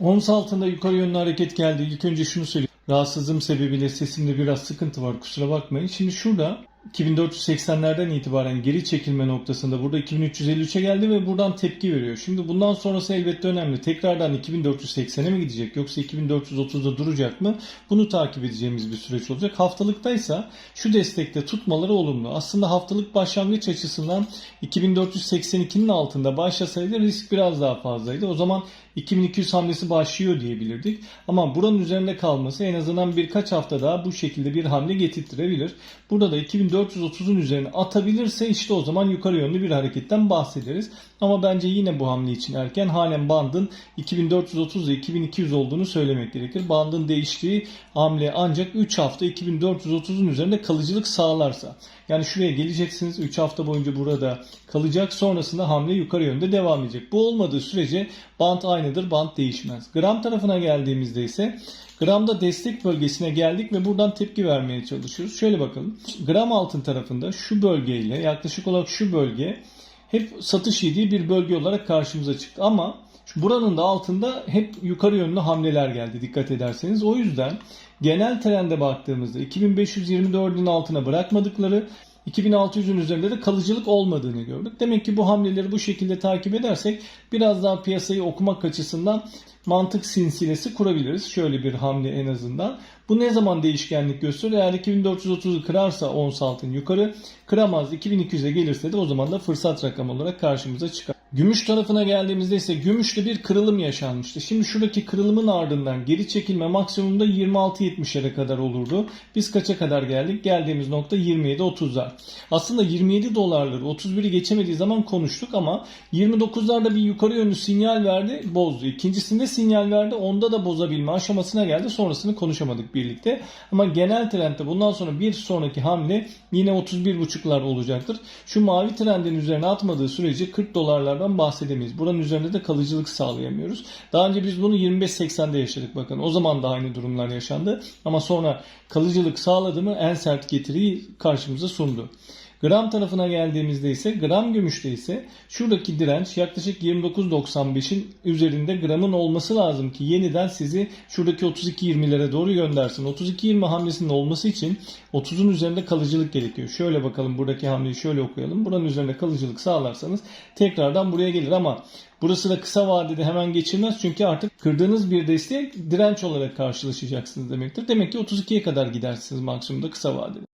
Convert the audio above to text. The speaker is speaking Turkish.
Ons altında yukarı yönlü hareket geldi. İlk önce şunu söyleyeyim. Rahatsızlığım sebebiyle sesimde biraz sıkıntı var kusura bakmayın. Şimdi şurada 2480'lerden itibaren geri çekilme noktasında burada 2353'e geldi ve buradan tepki veriyor. Şimdi bundan sonrası elbette önemli. Tekrardan 2480'e mi gidecek yoksa 2430'da duracak mı? Bunu takip edeceğimiz bir süreç olacak. Haftalıktaysa şu destekte tutmaları olumlu. Aslında haftalık başlangıç açısından 2482'nin altında başlasaydı risk biraz daha fazlaydı. O zaman 2200 hamlesi başlıyor diyebilirdik. Ama buranın üzerinde kalması en azından birkaç hafta daha bu şekilde bir hamle getirtirebilir. Burada da 2430'un üzerine atabilirse işte o zaman yukarı yönlü bir hareketten bahsederiz. Ama bence yine bu hamle için erken halen bandın 2430 ile 2200 olduğunu söylemek gerekir. Bandın değiştiği hamle ancak 3 hafta 2430'un üzerinde kalıcılık sağlarsa. Yani şuraya geleceksiniz 3 hafta boyunca burada kalacak sonrasında hamle yukarı yönde devam edecek. Bu olmadığı sürece band aynıdır band değişmez. Gram tarafına geldiğimizde ise Gramda destek bölgesine geldik ve buradan tepki vermeye çalışıyoruz. Şöyle bakalım. Gram altın tarafında şu bölgeyle yaklaşık olarak şu bölge hep satış yediği bir bölge olarak karşımıza çıktı. Ama buranın da altında hep yukarı yönlü hamleler geldi dikkat ederseniz. O yüzden genel trende baktığımızda 2524'ün altına bırakmadıkları 2600'ün üzerinde de kalıcılık olmadığını gördük. Demek ki bu hamleleri bu şekilde takip edersek biraz daha piyasayı okumak açısından mantık sinsilesi kurabiliriz. Şöyle bir hamle en azından. Bu ne zaman değişkenlik gösterir? Eğer 2430'u kırarsa ons altın yukarı, kıramaz 2200'e gelirse de o zaman da fırsat rakam olarak karşımıza çıkar. Gümüş tarafına geldiğimizde ise gümüşte bir kırılım yaşanmıştı. Şimdi şuradaki kırılımın ardından geri çekilme maksimumda 26.70'lere kadar olurdu. Biz kaça kadar geldik? Geldiğimiz nokta 27.30'lar. Aslında 27 dolarları 31'i geçemediği zaman konuştuk ama 29'larda bir yukarı yönlü sinyal verdi, bozdu. İkincisinde sinyal verdi, onda da bozabilme aşamasına geldi. Sonrasını konuşamadık birlikte. Ama genel trendde bundan sonra bir sonraki hamle yine 31.5'lar olacaktır. Şu mavi trendin üzerine atmadığı sürece 40 dolarlardan bahsedemeyiz. Buranın üzerinde de kalıcılık sağlayamıyoruz. Daha önce biz bunu 25.80'de yaşadık bakın. O zaman da aynı durumlar yaşandı. Ama sonra kalıcılık sağladı mı en sert getiriyi karşımıza sundu. Gram tarafına geldiğimizde ise gram gümüşte ise şuradaki direnç yaklaşık 29.95'in üzerinde gramın olması lazım ki yeniden sizi şuradaki 32.20'lere doğru göndersin. 32.20 hamlesinin olması için 30'un üzerinde kalıcılık gerekiyor. Şöyle bakalım buradaki hamleyi şöyle okuyalım. Buranın üzerinde kalıcılık sağlarsanız tekrardan buraya gelir ama Burası da kısa vadede hemen geçilmez çünkü artık kırdığınız bir desteğe direnç olarak karşılaşacaksınız demektir. Demek ki 32'ye kadar gidersiniz maksimumda kısa vadede.